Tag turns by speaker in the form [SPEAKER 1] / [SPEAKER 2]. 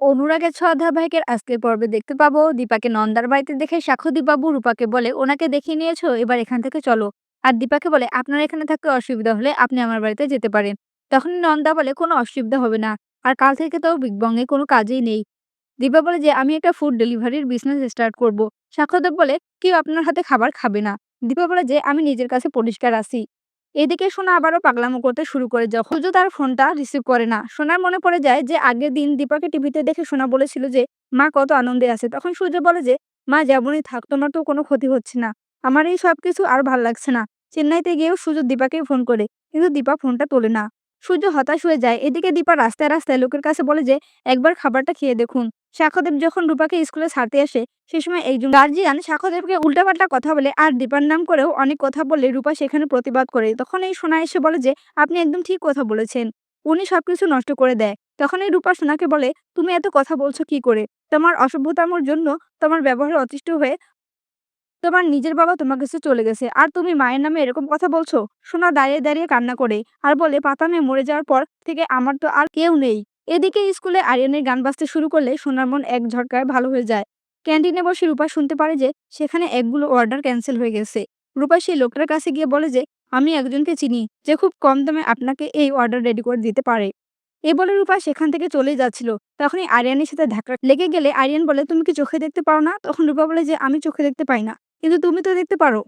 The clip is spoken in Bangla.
[SPEAKER 1] অনুরাগের ছোঁয়া ধারাবাহিকের আজকের পর্বে দেখতে পাবো। দীপাকে নন্দার বাড়িতে দেখে সাক্ষ্যদীপ বাবু রূপাকে বলে, ওনাকে দেখিয়ে নিয়েছো? এবার এখান থেকে চলো। আর দীপাকে বলে, আপনার এখানে থাকতে অসুবিধা হলে আপনি আমার বাড়িতে যেতে পারেন। তখন নন্দা বলে, কোনো অসুবিধা হবে না। আর কাল থেকে তো বিগ বংয়ে কোনো কাজেই নেই। দীপা বলে যে, আমি একটা ফুড ডেলিভারির বিজনেস স্টার্ট করব। সাক্ষ্যদেব বলে, কেউ আপনার হাতে খাবার খাবে না। দীপা বলে যে, আমি নিজের কাছে পরিষ্কার আছি। এদিকে সোনা আবারও পাগলামো করতে শুরু করে। যখন সূর্য তার ফোনটা রিসিভ করে না, সোনার মনে পড়ে যায় যে আগের দিন দীপাকে টিভিতে দেখে সোনা বলেছিল যে, মা কত আনন্দে আছে। তখন সূর্য বলে যে, মা, যেমনই থাক, তোমার তো কোনো ক্ষতি হচ্ছে না। আমার এই সব কিছু আর ভালো লাগছে না। চেন্নাইতে গিয়েও সূর্য দীপাকেই ফোন করে, কিন্তু দীপা ফোনটা তোলে না। সূর্য হতাশ হয়ে যায়। এদিকে দীপা রাস্তায় রাস্তায় লোকের কাছে বলে যে, একবার খাবারটা খেয়ে দেখুন। সাক্ষ্যদেব যখন রূপাকে স্কুলে ছাড়তে আসে, সে সময় একজন গার্জিয়ান সাক্ষ্যদেবকে উল্টাপাল্টা কথা বলে আর দীপার নাম করেও অনেক কথা বললে রূপা সেখানে প্রতিবাদ করে। তখন এই সোনা এসে বলে যে, আপনি একদম ঠিক কথা বলেছেন। উনি সবকিছু নষ্ট করে দেয়। তখন এই রূপা সোনাকে বলে, তুমি এত কথা বলছো কি করে? তোমার অসভ্যতামর জন্য তোমার ব্যবহারে অতিষ্ঠ হয়ে তোমার নিজের বাবা তোমার কাছে চলে গেছে। আর তুমি মায়ের নামে এরকম কথা বলছো? সোনা দাঁড়িয়ে দাঁড়িয়ে কান্না করে। আর বলে পাতা মেয়ে মরে যাওয়ার পর থেকে আমার তো আর কেউ নেই। এদিকে স্কুলে আরিয়ানের গান বাজতে শুরু করলে সোনার মন এক ঝটকায় ভালো হয়ে যায়। ক্যান্টিনে বসে রূপা শুনতে পারে যে, সেখানে একগুলো অর্ডার ক্যান্সেল হয়ে গেছে। রূপা সেই লোকটার কাছে গিয়ে বলে যে, আমি একজনকে চিনি, যে খুব কম দামে আপনাকে এই অর্ডার রেডি করে দিতে পারে। এ বলে রূপা সেখান থেকে চলে যাচ্ছিল। তখনই আরিয়ানের সাথে ধাক্কা লেগে গেলে আরিয়ান বলে, তুমি কি চোখে দেখতে পাও না? তখন রূপা বলে যে, আমি চোখে দেখতে পাই না। কিন্তু তুমি তো দেখতে পারো